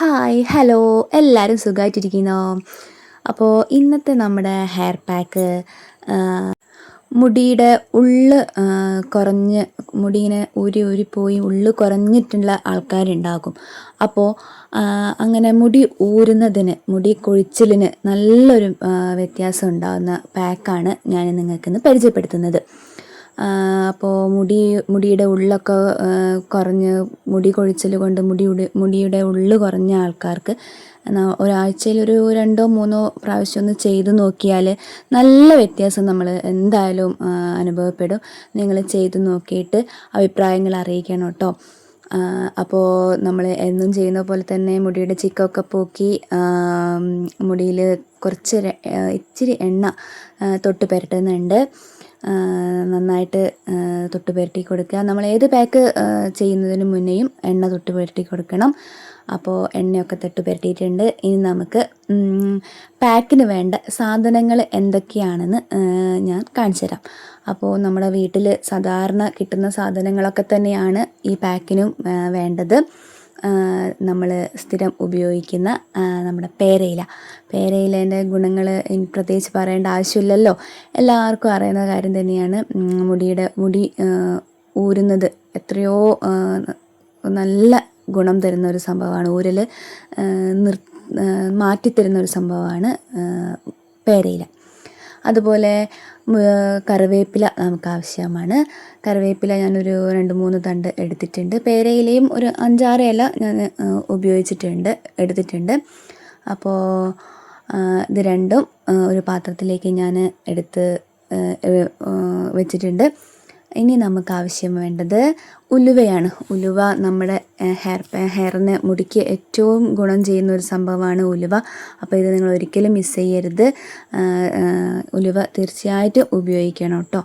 Hi hello എല്ലാവരും സുഖമായിട്ടിരിക്കുന്നോ അപ്പോൾ ഇന്നത്തെ നമ്മുടെ ഹെയർ പാക്ക് മുടിയുടെ ഉള്ള് കുറഞ്ഞ് മുടിയിനെ ഊരി ഊരി പോയി ഉള്ള് കുറഞ്ഞിട്ടുള്ള ആൾക്കാരുണ്ടാകും. അപ്പോൾ അങ്ങനെ മുടി ഊരുന്നതിന് മുടി കൊഴിച്ചിലിന് നല്ലൊരു വ്യത്യാസം ഉണ്ടാകുന്ന പാക്കാണ് ഞാൻ നിങ്ങൾക്കിന്ന് പരിചയപ്പെടുത്തുന്നത്. അപ്പോൾ മുടി മുടിയുടെ ഉള്ളൊക്കെ കുറഞ്ഞ് മുടി കൊഴിച്ചിൽ കൊണ്ട് മുടിയുടെ മുടിയുടെ ഉള്ളു കുറഞ്ഞ ആൾക്കാർക്ക് ഒരാഴ്ചയിൽ ഒരു രണ്ടോ മൂന്നോ പ്രാവശ്യം ഒന്ന് ചെയ്ത് നോക്കിയാൽ നല്ല വ്യത്യാസം നമ്മൾ എന്തായാലും അനുഭവപ്പെടും. നിങ്ങൾ ചെയ്ത് നോക്കിയിട്ട് അഭിപ്രായങ്ങൾ അറിയിക്കണം കേട്ടോ. അപ്പോൾ നമ്മൾ എന്നും ചെയ്യുന്ന പോലെ തന്നെ മുടിയുടെ ചിക്കൊക്കെ പോക്കി മുടിയിൽ കുറച്ച് ഇച്ചിരി എണ്ണ തൊട്ട് പുരട്ടുന്നുണ്ട്. നന്നായിട്ട് തൊട്ട് പുരട്ടി കൊടുക്കുക. നമ്മൾ ഏത് പാക്ക് ചെയ്യുന്നതിന് മുന്നേയും എണ്ണ തൊട്ട് പുരട്ടി കൊടുക്കണം. അപ്പോൾ എണ്ണയൊക്കെ തൊട്ട് പുരട്ടിയിട്ടുണ്ട്. ഇനി നമുക്ക് പാക്കിന് വേണ്ട സാധനങ്ങൾ എന്തൊക്കെയാണെന്ന് ഞാൻ കാണിച്ചു തരാം. അപ്പോൾ നമ്മുടെ വീട്ടിൽ സാധാരണ കിട്ടുന്ന സാധനങ്ങളൊക്കെ തന്നെയാണ് ഈ പാക്കിനും വേണ്ടത്. നമ്മൾ സ്ഥിരം ഉപയോഗിക്കുന്ന നമ്മുടെ പേരയില. പേരയിലേന്റെ ഗുണങ്ങൾ പ്രത്യേകിച്ച് പറയേണ്ട ആവശ്യമില്ലല്ലോ. എല്ലാവർക്കും അറിയുന്ന കാര്യം തന്നെയാണ് മുടിയുടെ മുടി ഊരുന്നത് എത്രയോ നല്ല ഗുണം തരുന്ന ഒരു സംഭവമാണ് ഊരൽ നിർ മാറ്റിത്തരുന്ന ഒരു സംഭവമാണ് പേരയില. അതുപോലെ കറിവേപ്പില നമുക്ക് ആവശ്യമാണ്. കറിവേപ്പില ഞാനൊരു രണ്ട് മൂന്ന് തണ്ട് എടുത്തിട്ടുണ്ട്. പേരയിലയും ഒരു അഞ്ചാറ് ഇല ഞാൻ ഉപയോഗിച്ചിട്ടുണ്ട് എടുത്തിട്ടുണ്ട്. അപ്പോൾ ഇത് രണ്ടും ഒരു പാത്രത്തിലേക്ക് ഞാൻ എടുത്ത് വെച്ചിട്ടുണ്ട്. ഇനി നമുക്ക് ആവശ്യം വേണ്ടത് ഉലുവയാണ്. ഉലുവ നമ്മുടെ ഹെയർ ഹെയറിന് മുടിക്ക് ഏറ്റവും ഗുണം ചെയ്യുന്ന ഒരു സംഭവമാണ് ഉലുവ. അപ്പോൾ ഇത് നിങ്ങൾ ഒരിക്കലും മിസ് ചെയ്യരുത്. ഉലുവ തീർച്ചയായിട്ടും ഉപയോഗിക്കണം കേട്ടോ.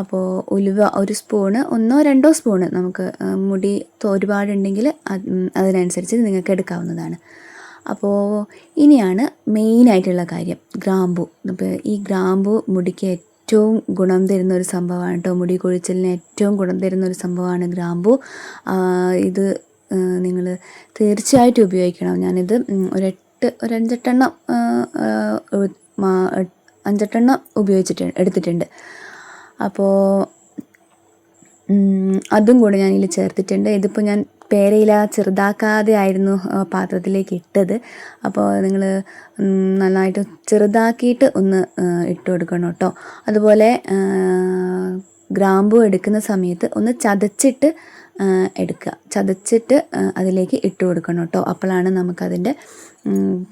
അപ്പോൾ ഉലുവ ഒരു സ്പൂണ് ഒന്നോ രണ്ടോ സ്പൂണ് നമുക്ക് മുടി ഒരുപാടുണ്ടെങ്കിൽ അതിനനുസരിച്ച് നിങ്ങൾക്ക് എടുക്കാവുന്നതാണ്. അപ്പോൾ ഇനിയാണ് മെയിനായിട്ടുള്ള കാര്യം ഗ്രാമ്പു. അപ്പോൾ ഈ ഗ്രാമ്പു മുടിക്ക് ഏറ്റവും ഗുണം തരുന്ന ഒരു സംഭവമാണ് കേട്ടോ. മുടി കൊഴിച്ചലിന് ഏറ്റവും ഗുണം തരുന്ന ഒരു സംഭവമാണ് ഗ്രാമ്പു. ഇത് നിങ്ങൾ തീർച്ചയായിട്ടും ഉപയോഗിക്കണം. ഞാനിത് ഒരെട്ട് ഒരു അഞ്ചെട്ടെണ്ണം ഉപയോഗിച്ചിട്ടുണ്ട് എടുത്തിട്ടുണ്ട്. അപ്പോൾ അതും കൂടെ ഞാനിതിൽ ചേർത്തിട്ടുണ്ട്. ഇതിപ്പോൾ ഞാൻ പേരയില ചെറുതാക്കാതെ ആയിരുന്നു പാത്രത്തിലേക്ക് ഇട്ടത്. അപ്പോൾ നിങ്ങൾ നന്നായിട്ട് ചെറുതാക്കിയിട്ട് ഒന്ന് ഇട്ട് കൊടുക്കണം കേട്ടോ. അതുപോലെ ഗ്രാമ്പു എടുക്കുന്ന സമയത്ത് ഒന്ന് ചതച്ചിട്ട് എടുക്കുക. ചതച്ചിട്ട് അതിലേക്ക് ഇട്ട് കൊടുക്കണം കേട്ടോ. അപ്പോഴാണ് നമുക്കതിന്റെ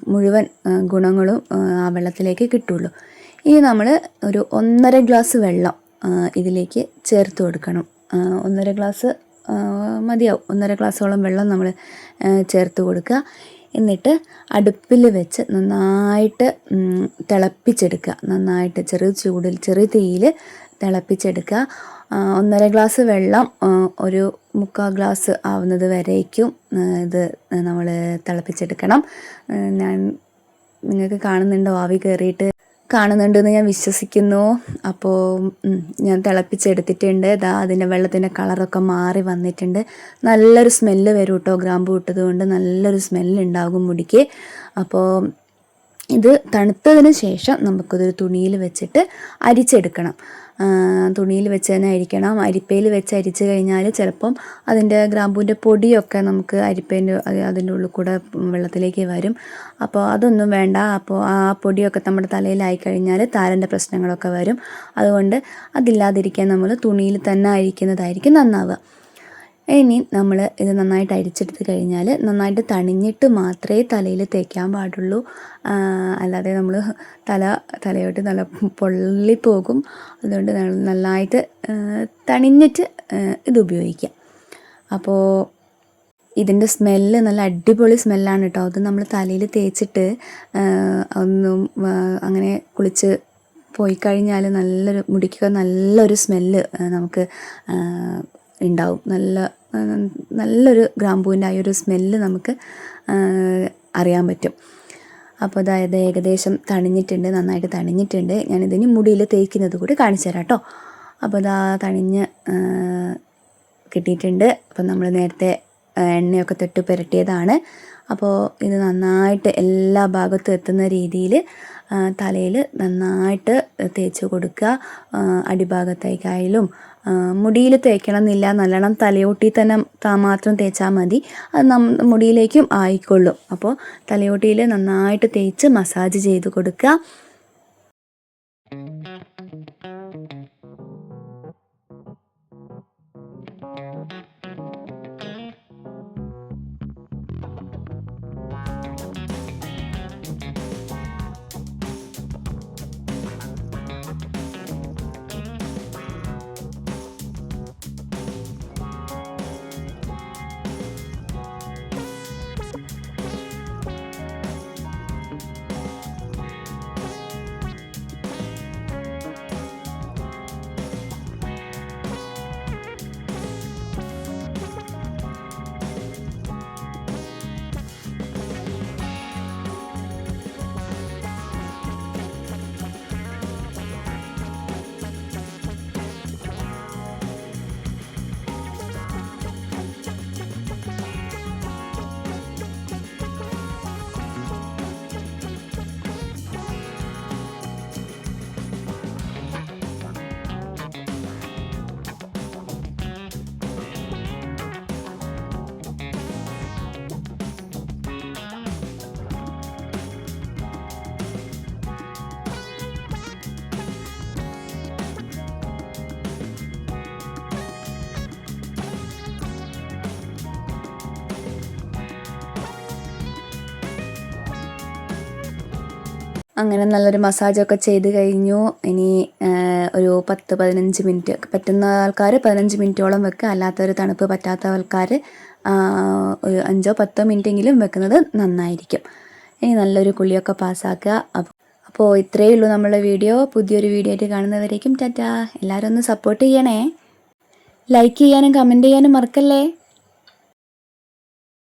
മുഴുവൻ ഗുണങ്ങളും ആ, വെള്ളത്തിലേക്ക് കിട്ടുള്ളൂ. ഇനി നമ്മൾ ഒരു ഒന്നര ഗ്ലാസ് വെള്ളം ഇതിലേക്ക് ചേർത്ത് കൊടുക്കണം. ഒന്നര ഗ്ലാസ് മതിയാവും. ഒന്നര ഗ്ലാസ്സോളം വെള്ളം നമ്മൾ ചേർത്ത് കൊടുക്കുക. എന്നിട്ട് അടുപ്പിൽ വെച്ച് നന്നായിട്ട് തിളപ്പിച്ചെടുക്കുക. നന്നായിട്ട് ചെറു ചൂടിൽ ചെറിയ തീയിൽ തിളപ്പിച്ചെടുക്കുക. ഒന്നര ഗ്ലാസ് വെള്ളം ഒരു മുക്കാൽ ഗ്ലാസ് ആവുന്നത് വരേക്കും ഇത് നമ്മൾ തിളപ്പിച്ചെടുക്കണം. ഞാൻ നിങ്ങൾക്ക് കാണുന്നുണ്ടോ? ആവി കയറിയിട്ട് കാണുന്നുണ്ടെന്ന് ഞാൻ വിശ്വസിക്കുന്നു. അപ്പോൾ ഞാൻ തിളപ്പിച്ചെടുത്തിട്ടുണ്ട്. ഇതാ അതിന്റെ വെള്ളത്തിന്റെ കളറൊക്കെ മാറി വന്നിട്ടുണ്ട്. നല്ലൊരു സ്മെല്ല് വരും കേട്ടോ ഗ്രാമ്പൂ ഇട്ടത് കൊണ്ട്. നല്ലൊരു സ്മെല്ല് ഉണ്ടാകും മുടിക്ക്. അപ്പോൾ ഇത് തണുത്തതിന് ശേഷം നമുക്കിതൊരു തുണിയിൽ വെച്ചിട്ട് അരിച്ചെടുക്കണം. തുണിയിൽ വെച്ച് തന്നെ അരിക്കണം. അരിപ്പയിൽ വെച്ച് അരിച്ച് കഴിഞ്ഞാൽ ചിലപ്പം അതിന്റെ ഗ്രാമ്പൂവിന്റെ പൊടിയൊക്കെ നമുക്ക് അരിപ്പേന്റെ അതിന്റെ ഉള്ളിൽ കൂടെ വെള്ളത്തിലേക്ക് വരും. അപ്പോൾ അതൊന്നും വേണ്ട. അപ്പോൾ ആ പൊടിയൊക്കെ നമ്മുടെ തലയിലായി കഴിഞ്ഞാൽ താരന്റെ പ്രശ്നങ്ങളൊക്കെ വരും. അതുകൊണ്ട് അതില്ലാതിരിക്കാൻ നമ്മൾ തുണിയിൽ തന്നെ അരിക്കുന്നതായിരിക്കും നന്നാവുക. ഇനി നമ്മൾ ഇത് നന്നായിട്ട് അരിച്ചെടുത്ത് കഴിഞ്ഞാൽ നന്നായിട്ട് തണിഞ്ഞിട്ട് മാത്രമേ തലയിൽ തേക്കാൻ പാടുള്ളൂ. അല്ലാതെ നമ്മൾ തല തലയോട്ട് നല്ല പൊള്ളിപ്പോകും അതുകൊണ്ട് നന്നായിട്ട് തണിഞ്ഞിട്ട് ഇത് ഉപയോഗിക്കാം. അപ്പോൾ ഇതിന്റെ സ്മെല്ല് നല്ല അടിപൊളി സ്മെല്ലാണ് കേട്ടോ അത് നമ്മൾ തലയിൽ തേച്ചിട്ട് ഒന്നും അങ്ങനെ കുളിച്ച് പോയി കഴിഞ്ഞാൽ നല്ലൊരു മുടിക്കൊക്കെ നല്ലൊരു സ്മെല്ല് നമുക്ക് ഉണ്ടാവും. നല്ല നല്ലൊരു ഗ്രാമ്പൂവിന്റെ ആ ഒരു സ്മെല്ല് നമുക്ക് അറിയാൻ പറ്റും. അപ്പോൾ അതായത് ഏകദേശം തണിഞ്ഞിട്ടുണ്ട് നന്നായിട്ട് തണിഞ്ഞിട്ടുണ്ട്. ഞാനിതിന് മുടിയിൽ തേക്കുന്നത് കൂടി കാണിച്ചു തരാം കേട്ടോ അപ്പോൾ അതാ തണിഞ്ഞ് കിട്ടിയിട്ടുണ്ട്. അപ്പം നമ്മൾ നേരത്തെ എണ്ണയൊക്കെ തൊട്ട് പുരട്ടിയതാണ്. അപ്പോൾ ഇത് നന്നായിട്ട് എല്ലാ ഭാഗത്തും എത്തുന്ന രീതിയിൽ തലയിൽ നന്നായിട്ട് തേച്ച് കൊടുക്കുക. അടിഭാഗത്തേക്കായാലും മുടിയിൽ തേക്കണം എന്നില്ല നല്ലോണം തലയോട്ടി തന്നെ മാത്രം തേച്ചാൽ മതി. അത് നം മുടിയിലേക്കും ആയിക്കൊള്ളും. അപ്പോൾ തലയോട്ടിയിൽ നന്നായിട്ട് തേച്ച് മസാജ് ചെയ്ത് കൊടുക്കുക. അങ്ങനെ നല്ലൊരു മസാജൊക്കെ ചെയ്ത് കഴിഞ്ഞു. ഇനി ഒരു പത്ത് പതിനഞ്ച് മിനിറ്റ് പറ്റുന്ന ആൾക്കാർ പതിനഞ്ച് മിനിറ്റോളം വെക്കുക അല്ലാത്തവർ തണുപ്പ് പറ്റാത്ത ആൾക്കാർ ഒരു അഞ്ചോ പത്തോ മിനിറ്റെങ്കിലും വെക്കുന്നത് നന്നായിരിക്കും. ഇനി നല്ലൊരു കുളിയൊക്കെ പാസ്സാക്കുക. അപ്പോൾ അപ്പോൾ ഇത്രയേ ഉള്ളൂ നമ്മളെ വീഡിയോ. പുതിയൊരു വീഡിയോ ആയിട്ട് കാണുന്നവരേക്കും ടാറ്റാ. എല്ലാവരും ഒന്ന് സപ്പോർട്ട് ചെയ്യണേ. ലൈക്ക് ചെയ്യാനും കമന്റ് ചെയ്യാനും മറക്കല്ലേ?